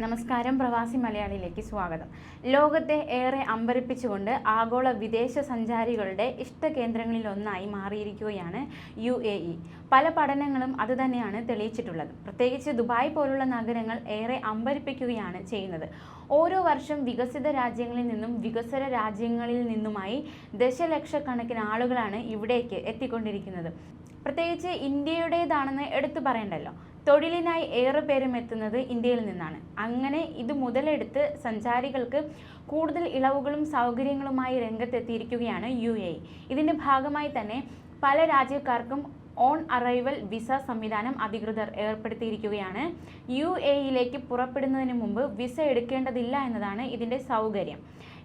നമസ്കാരം പ്രവാസി മലയാളിയിലേക്ക് സ്വാഗതം. ലോകത്തെ ഏറെ അമ്പരിപ്പിച്ചുകൊണ്ട് ആഗോള വിദേശ സഞ്ചാരികളുടെ ഇഷ്ടകേന്ദ്രങ്ങളിൽ ഒന്നായി മാറിയിരിക്കുകയാണ് യു എ ഇ. പല പഠനങ്ങളും അതുതന്നെയാണ് തെളിയിച്ചിട്ടുള്ളത്. പ്രത്യേകിച്ച് ദുബായ് പോലുള്ള നഗരങ്ങൾ ഏറെ അമ്പരിപ്പിക്കുകയാണ് ചെയ്യുന്നത്. ഓരോ വർഷം വികസിത രാജ്യങ്ങളിൽ നിന്നും വികസ്വര രാജ്യങ്ങളിൽ നിന്നുമായി ദശലക്ഷക്കണക്കിന് ആളുകളാണ് ഇവിടേക്ക് എത്തിക്കൊണ്ടിരിക്കുന്നത്. പ്രത്യേകിച്ച് ഇന്ത്യയുടേതാണെന്ന് എടുത്തു പറയണ്ടല്ലോ. തൊഴിലിനായി ഏറെ പേരും എത്തുന്നത് ഇന്ത്യയിൽ നിന്നാണ്. അങ്ങനെ ഇത് മുതലെടുത്ത് സഞ്ചാരികൾക്ക് കൂടുതൽ ഇളവുകളും സൗകര്യങ്ങളുമായി രംഗത്തെത്തിയിരിക്കുകയാണ് യു എ. ഇതിന്റെ ഭാഗമായി തന്നെ പല രാജ്യക്കാർക്കും ഓൺ അറൈവൽ വിസ സംവിധാനം അധികൃതർ ഏർപ്പെടുത്തിയിരിക്കുകയാണ്. യു എയിലേക്ക് പുറപ്പെടുന്നതിന് മുമ്പ് വിസ എടുക്കേണ്ടതില്ല എന്നതാണ് ഇതിന്റെ സൗകര്യം.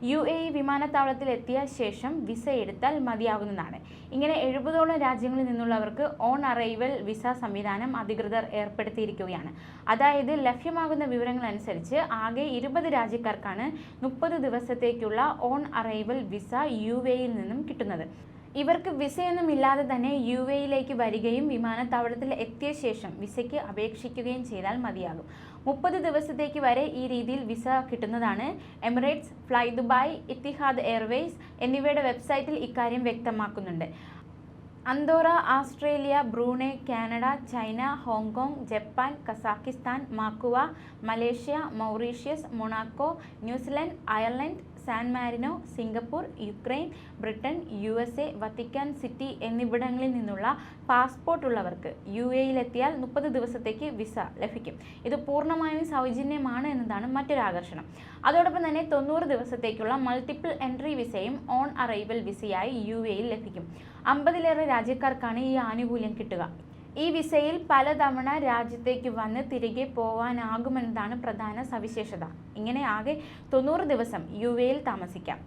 യു എ ഇ വിമാനത്താവളത്തിൽ എത്തിയ ശേഷം വിസ എടുത്താൽ മതിയാകുന്നതാണ്. ഇങ്ങനെ എഴുപതോളം രാജ്യങ്ങളിൽ നിന്നുള്ളവർക്ക് ഓൺ അറൈവൽ വിസ സംവിധാനം അധികൃതർ ഏർപ്പെടുത്തിയിരിക്കുകയാണ്. അതായത് ലഭ്യമാകുന്ന വിവരങ്ങൾ അനുസരിച്ച് ആകെ ഇരുപത് രാജ്യക്കാർക്കാണ് മുപ്പത് ദിവസത്തേക്കുള്ള ഓൺ അറൈവൽ വിസ യു എയിൽ നിന്നും കിട്ടുന്നത്. ഇവർക്ക് വിസയൊന്നും ഇല്ലാതെ തന്നെ യു എയിലേക്ക് വരികയും വിമാനത്താവളത്തിൽ എത്തിയ ശേഷം വിസയ്ക്ക് അപേക്ഷിക്കുകയും ചെയ്താൽ മതിയാകും. മുപ്പത് ദിവസത്തേക്ക് വരെ ഈ രീതിയിൽ വിസ കിട്ടുന്നതാണ്. Emirates fly Dubai Etihad Airways എന്നിവയുടെ വെബ്സൈറ്റിൽ ഇക്കാര്യം വ്യക്തമാക്കുന്നുണ്ട്. Andorra Australia Brunei Canada China Hong Kong Japan Kazakhstan Macau Malaysia Mauritius Monaco New Zealand Ireland San Marino Singapore Ukraine Britain U S A Vatican City എന്നിവിടങ്ങളിൽ നിന്നുള്ള passport ഉള്ളവർക്ക് U എയിലെത്തിയാൽ മുപ്പത് ദിവസത്തേക്ക് visa ലഭിക്കും. ഇത് പൂർണമായും സൗജന്യമാണ് എന്നതാണ് മറ്റൊരു ആകർഷണം. അതോടൊപ്പം തന്നെ തൊണ്ണൂറ് ദിവസത്തേക്കുള്ള മൾട്ടിപ്പിൾ എൻട്രി വിസയും ഓൺ അറൈവൽ വിസയായി യു എയിൽ ലഭിക്കും. അമ്പതിലേറെ രാജ്യക്കാർക്കാണ് ഈ ആനുകൂല്യം കിട്ടുക. ഈ വിസയിൽ പലതവണ രാജ്യത്തേക്ക് വന്ന് തിരികെ പോവാനാകുമെന്നതാണ് പ്രധാന സവിശേഷത. ഇങ്ങനെ ആകെ തൊണ്ണൂറ് ദിവസം യു എയിൽ താമസിക്കാം.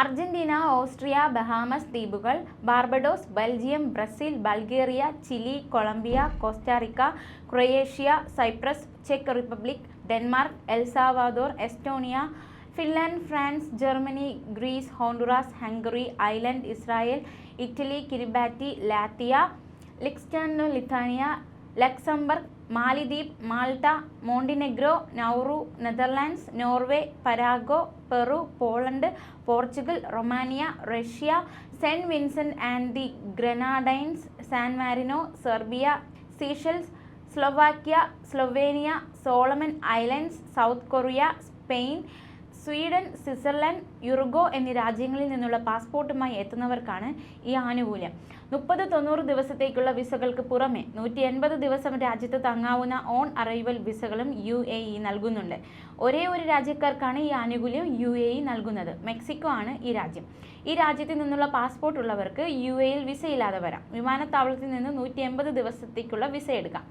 അർജന്റീന ഓസ്ട്രിയ ബഹാമസ് ദ്വീപുകൾ Barbados Belgium Brazil Bulgaria Chile Colombia Costa Rica Croatia Cyprus check Republic Denmark El Salvador Estonia Finland France Germany Greece Honduras Hungary Iceland Israel Italy Kiribati Latvia Liechtenstein Lithuania Luxembourg മാലിദ്വീപ് Malta Montenegro Nauru Netherlands Norway Paraguay Peru Poland Portugal Romania Russia Saint Vincent and the Grenadines San Marino Serbia Seychelles Slovakia Slovenia Solomon Islands South Korea Spain Sweden Switzerland Uruguay എന്നീ രാജ്യങ്ങളിൽ നിന്നുള്ള പാസ്പോർട്ടുമായി എത്തുന്നവർക്കാണ് ഈ ആനുകൂല്യം. മുപ്പത് തൊണ്ണൂറ് ദിവസത്തേക്കുള്ള വിസകൾക്ക് പുറമെ നൂറ്റി എൺപത് ദിവസം രാജ്യത്ത് തങ്ങാവുന്ന ഓൺ അറൈവൽ വിസകളും യു എ ഇ നൽകുന്നുണ്ട്. ഒരേ ഒരു രാജ്യക്കാർക്കാണ് ഈ ആനുകൂല്യം യു എ ഇ നൽകുന്നത്. മെക്സിക്കോ ആണ് ഈ രാജ്യം. ഈ രാജ്യത്തിൽ നിന്നുള്ള പാസ്പോർട്ട് ഉള്ളവർക്ക് യു എയിൽ വിസ ഇല്ലാതെ വരാം. വിമാനത്താവളത്തിൽ നിന്ന് നൂറ്റി എൺപത് ദിവസത്തേക്കുള്ള വിസ എടുക്കാം.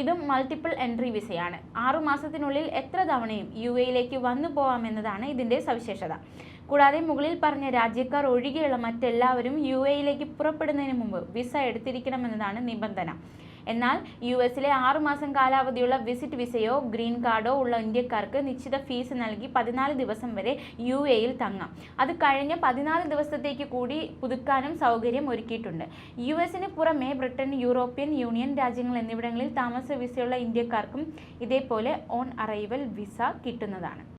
ഇതും മൾട്ടിപ്പിൾ എൻട്രി വിസയാണ്. ആറു മാസത്തിനുള്ളിൽ എത്ര തവണയും യു എയിലേക്ക് വന്നു പോവാമെന്നതാണ് ഇതിന്റെ സവിശേഷത. കൂടാതെ മുകളിൽ പറഞ്ഞ രാജ്യക്കാർ ഒഴികെയുള്ള മറ്റെല്ലാവരും യു എയിലേക്ക് പുറപ്പെടുന്നതിന് മുമ്പ് വിസ എടുത്തിരിക്കണമെന്നതാണ് നിബന്ധന. എന്നാൽ യു എസിലെ ആറുമാസം കാലാവധിയുള്ള വിസിറ്റ് വിസയോ ഗ്രീൻ കാർഡോ ഉള്ള ഇന്ത്യക്കാർക്ക് നിശ്ചിത ഫീസ് നൽകി പതിനാല് ദിവസം വരെ യു എയിൽ തങ്ങാം. അത് കഴിഞ്ഞ പതിനാല് ദിവസത്തേക്ക് കൂടി പുതുക്കാനും സൗകര്യം ഒരുക്കിയിട്ടുണ്ട്. യു എസിന് പുറമെ ബ്രിട്ടൻ യൂറോപ്യൻ യൂണിയൻ രാജ്യങ്ങൾ എന്നിവിടങ്ങളിൽ താമസ വിസയുള്ള ഇന്ത്യക്കാർക്കും ഇതേപോലെ ഓൺ അറൈവൽ വിസ കിട്ടുന്നതാണ്.